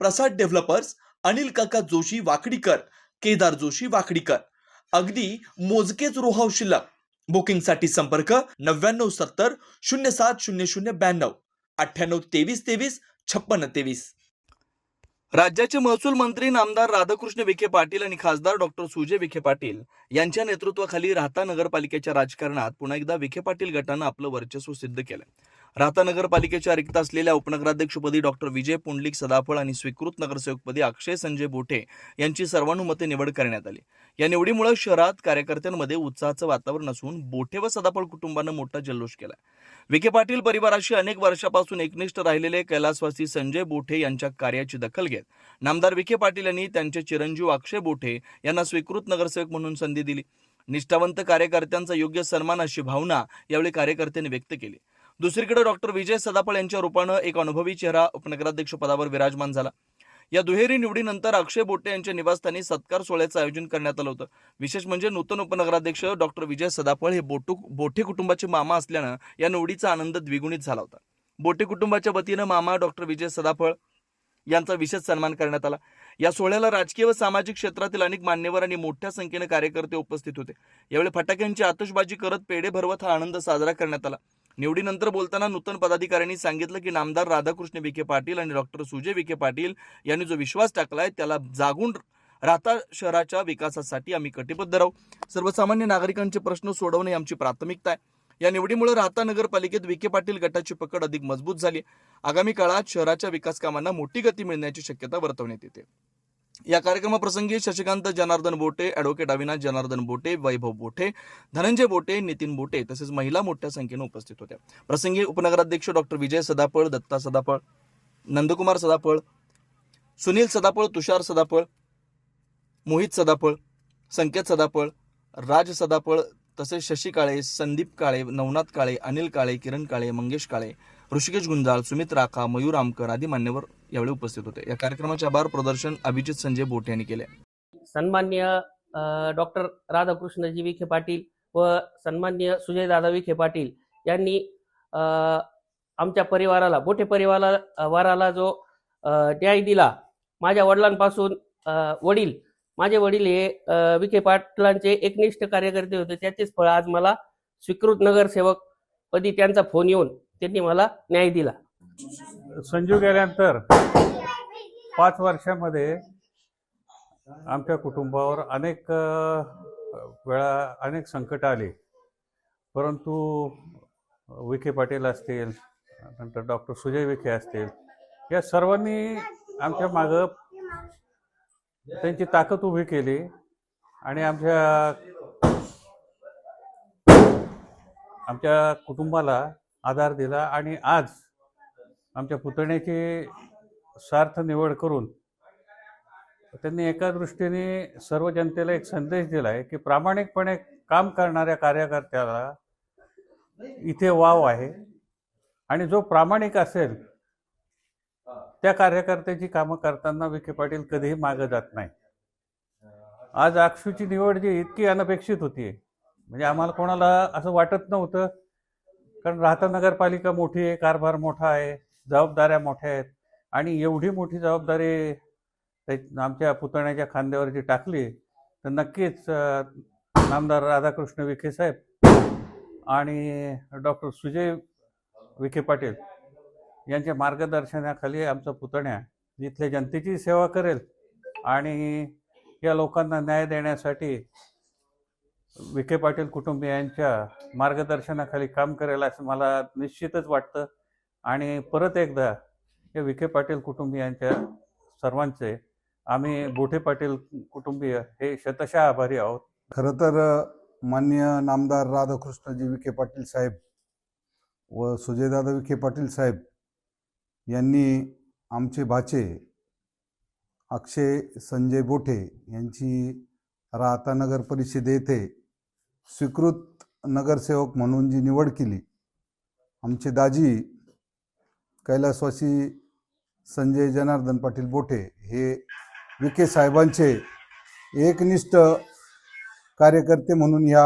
प्रसाद developers Anil काका जोशी वाकडीकर केदार जोशी वाकडीकर. अगदी मोजकेच रोहाव शिल्लक. बुकिंगसाठी संपर्क नव्याण्णव सत्तर शून्य सात शून्य शून्य ब्याण्णव. अठ्ठ्याण्णव तेवीस तेवीस छप्पन्न तेवीस. राज्याचे महसूल मंत्री नामदार राधाकृष्ण विखे पाटील आणि खासदार डॉक्टर सुजय विखे पाटील यांच्या नेतृत्वाखाली राहता नगरपालिकेच्या राजकारणात पुन्हा एकदा विखे पाटील गटानं आपलं वर्चस्व सिद्ध केलं. राहता नगरपालिकेच्या रिक्त असलेल्या उपनगराध्यक्षपदी डॉक्टर विजय पुंडलिक सदाफळ आणि स्वीकृत नगरसेवकपदी अक्षय संजय बोठे यांची सर्वानुमते निवड करण्यात आली. या निवडीमुळे शहरात कार्यकर्त्यांमध्ये उत्साहाचं वातावरण असून बोठे व सदाफळ कुटुंबानं मोठा जल्लोष केला विखे पाटील परिवाराशी अनेक वर्षापासून एकनिष्ठ राहिलेले कैलासवासी संजय बोठे यांच्या कार्याची दखल घेत नामदार विखे पाटील यांनी त्यांचे चिरंजीव अक्षय बोठे यांना स्वीकृत नगरसेवक म्हणून संधी दिली. निष्ठावंत कार्यकर्त्यांचा योग्य सन्मान अशी भावना यावेळी कार्यकर्त्यांनी व्यक्त केली. दुसरीकडे डॉक्टर विजय सदाफळ यांच्या रूपानं एक अनुभवी चेहरा उपनगराध्यक्ष पदावर विराजमान झाला. या दुहेरी निवडीनंतर अक्षय बोटे यांच्या निवासस्थानी सत्कार सोहळ्याचं आयोजन करण्यात आलं होतं. विशेष म्हणजे नूतन उपनगराध्यक्ष डॉक्टर विजय सदाफळ हे बोटू बोठे कुटुंबाचे मामा असल्यानं या निवडीचा आनंद द्विगुणित झाला होता. बोटे कुटुंबाच्या वतीनं मामा डॉक्टर विजय सदाफळ यांचा विशेष सन्मान करण्यात आला. या सोहळ्याला राजकीय व सामाजिक क्षेत्रातील अनेक मान्यवर आणि मोठ्या संख्येने कार्यकर्ते उपस्थित होते. यावेळी फटाक्यांची आतषबाजी करत पेढे भरवत हा आनंद साजरा करण्यात आला. निवडीनंतर बोलताना नूतन पदाधिकाऱ्यांनी सांगितलं की नामदार राधाकृष्ण विखे पाटील आणि डॉक्टर सुजय विखे पाटील यांनी जो विश्वास टाकलाय त्याला जागून राहता शहराच्या विकासासाठी आम्ही कटिबद्ध राहू. सर्वसामान्य नागरिकांचे प्रश्न सोडवणे आमची प्राथमिकता आहे. या निवडीमुळे राहता नगरपालिकेत विखे पाटील गटाची पकड अधिक मजबूत झाली आगामी काळात शहराच्या विकास कामांना मोठी गती मिळण्याची शक्यता वर्तवण्यात येते. या कार्यक्रमाप्रसंगी शशिकांत जनार्दन बोटे ॲडव्होकेट अविनाश जनार्दन बोटे वैभव बोटे धनंजय बोटे नितीन बोटे तसेच महिला मोठ्या संख्येने उपस्थित होत्या. प्रसंगी उपनगराध्यक्ष डॉक्टर विजय सदाफळ दत्ता सदाफळ नंदकुमार सदाफळ सुनील सदाफळ तुषार सदाफळ मोहित सदाफळ संकेत सदाफळ राज सदाफळ तसेच शशी काळे संदीप काळे नवनाथ काळे अनिल काळे किरण काळे मंगेश काळे ऋषिकेश गुंजाळ सुमित राखा मयूर आमकर आदी मान्यवर यावेळी उपस्थित होते. या कार्यक्रमाचे आभार प्रदर्शन अभिजित संजय बोटे यांनी केले. सन्मान्य डॉक्टर राधाकृष्णजी विखे पाटील व सन्मान्य सुजयदादा विखे पाटील यांनी आमच्या परिवाराला मोठे परिवाराला वाराला जो न्याय दिला माझ्या वडिलांपासून वडील माझे वडील हे विखे पाटलांचे एकनिष्ठ कार्यकर्ते होते. त्याचेच फळ आज मला स्वीकृत नगरसेवक पदी त्यांचा फोन येऊन त्यांनी मला न्याय दिला. संजू गेल्यानंतर पाच वर्षामध्ये आमच्या कुटुंबावर अनेक वेळा अनेक संकट आली. परंतु विखे पाटील असतील नंतर डॉक्टर सुजय विखे असतील या सर्वांनी आमच्या मागं त्यांची ताकद उभी केली आणि आमच्या आमच्या कुटुंबाला आधार दिला आणि आज आमच्या पुतण्याची सार्थ निवड करून त्यांनी एका दृष्टीने सर्व जनतेला एक संदेश दिला आहे की प्रामाणिकपणे काम करणाऱ्या कार्यकर्त्याला इथे वाव आहे. आणि जो प्रामाणिक असेल त्या कार्यकर्त्याची कामं करताना विखे पाटील कधीही मागं जात नाही आज अक्षूची निवड जी इतकी अनपेक्षित होती. म्हणजे आम्हाला कोणाला असं वाटत नव्हतं. कारण राहता नगरपालिका मोठी आहे कारभार मोठा आहे जबाबदाऱ्या मोठ्या आहेत. आणि एवढी मोठी जबाबदारी त्या- आमच्या पुतण्याच्या खांद्यावर जी टाकली तर नक्कीच नामदार राधाकृष्ण विखे साहेब आणि डॉक्टर सुजय विखे पाटील यांच्या मार्गदर्शनाखाली आमचा पुतण्या इथल्या जनतेची सेवा करेल आणि या लोकांना न्याय देण्यासाठी विखे पाटील कुटुंबियांच्या मार्गदर्शनाखाली काम करेल असं मला निश्चितच वाटतं. आणि परत एकदा या विखे पाटील कुटुंबियांच्या सर्वांचे आम्ही बोठे पाटील कुटुंबीय हे शतशः आभारी आहोत. खरं तर मान्य नामदार राधाकृष्णजी विखे पाटील साहेब व सुजयदादा विखे पाटील साहेब यांनी आमचे भाचे अक्षय संजय बोठे यांची राहता नगर परिषद येथे स्वीकृत नगरसेवक म्हणून जी निवड केली. आमचे दाजी कैलासवासी संजय जनार्दन पाटील बोठे हे विखे साहेबांचे एकनिष्ठ कार्यकर्ते म्हणून ह्या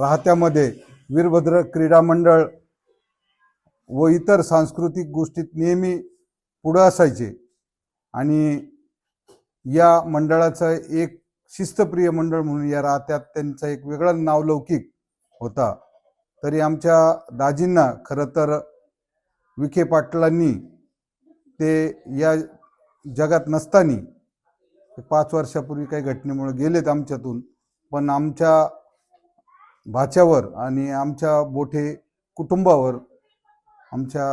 राहत्यामध्ये वीरभद्र क्रीडा मंडळ व इतर सांस्कृतिक गोष्टीत नेहमी पुढं असायचे. आणि या मंडळाचं एक शिस्तप्रिय मंडळ म्हणून या राहत्यात त्यांचा एक वेगळा नावलौकिक होता. तरी आमच्या दाजींना खरं तर विखे पाटलांनी ते या जगात नसताना पाच वर्षापूर्वी काही घटनेमुळे गेलेत आमच्यातून पण आमच्या भाच्यावर आणि आमच्या बोठे कुटुंबावर आमच्या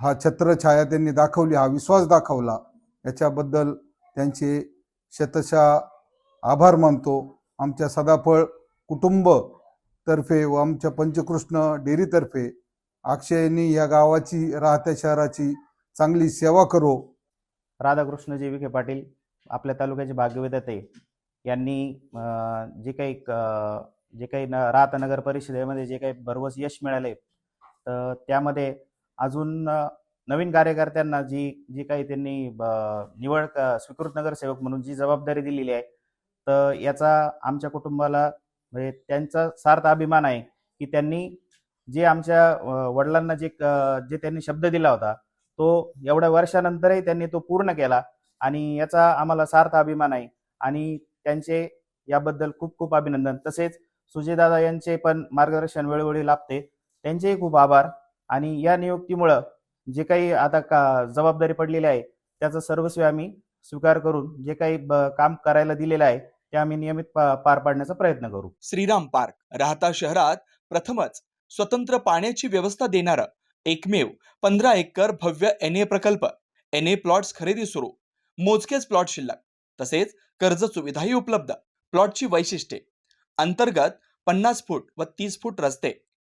हा छत्रछाया त्यांनी दाखवली हा विश्वास दाखवला. याच्याबद्दल त्यांचे शतशा आभार मानतो. आमच्या सदाफळ कुटुंब तर्फे व आमच्या पंचकृष्ण डेअरीतर्फे अक्षयनी या गावाची राहत्या शहराची चांगली सेवा करो. राधाकृष्णजी विखे पाटील आपल्या तालुक्याचे भाग्यविधाते यांनी जे काही जे काही न राहता नगर परिषदेमध्ये जे काही भरवस यश मिळाले तर त्यामध्ये अजून नवीन कार्यकर्त्यांना जी जी काही त्यांनी ब- निवड क- स्वीकृत नगरसेवक म्हणून जी जबाबदारी दिलेली आहे तर याचा आमच्या कुटुंबाला म्हणजे त्यांचा सार्थ अभिमान आहे की त्यांनी जे आमच्या वडिलांना जे जे त्यांनी शब्द दिला होता तो एवढ्या वर्षानंतरही त्यांनी तो पूर्ण केला आणि याचा आम्हाला सार्थ अभिमान आहे आणि त्यांचे याबद्दल खूप खूप अभिनंदन. तसेच सुजयदादा यांचे पण मार्गदर्शन वेळोवेळी लाभते. त्यांचेही खूप आभार. आणि या नियुक्तीमुळं जे काही आता का जबाबदारी पडलेली आहे त्याचा सर्वस्वी आम्ही स्वीकार करून जे काही काम करायला दिलेलं आहे ते आम्ही नियमित पार पाडण्याचा प्रयत्न करू. श्रीराम पार्क राहता शहरात प्रथमच स्वतंत्र पाण्याची व्यवस्था देणारं एकमेव पंधरा एकर भव्य एन ए प्रकल्प एन ए प्लॉट्स खरेदी सुरू मोजकेच प्लॉट शिल्लक तसेच कर्ज सुविधाही उपलब्ध प्लॉटची वैशिष्ट्ये अंतर्गत पन्नास फूट व तीस फूट रस्ते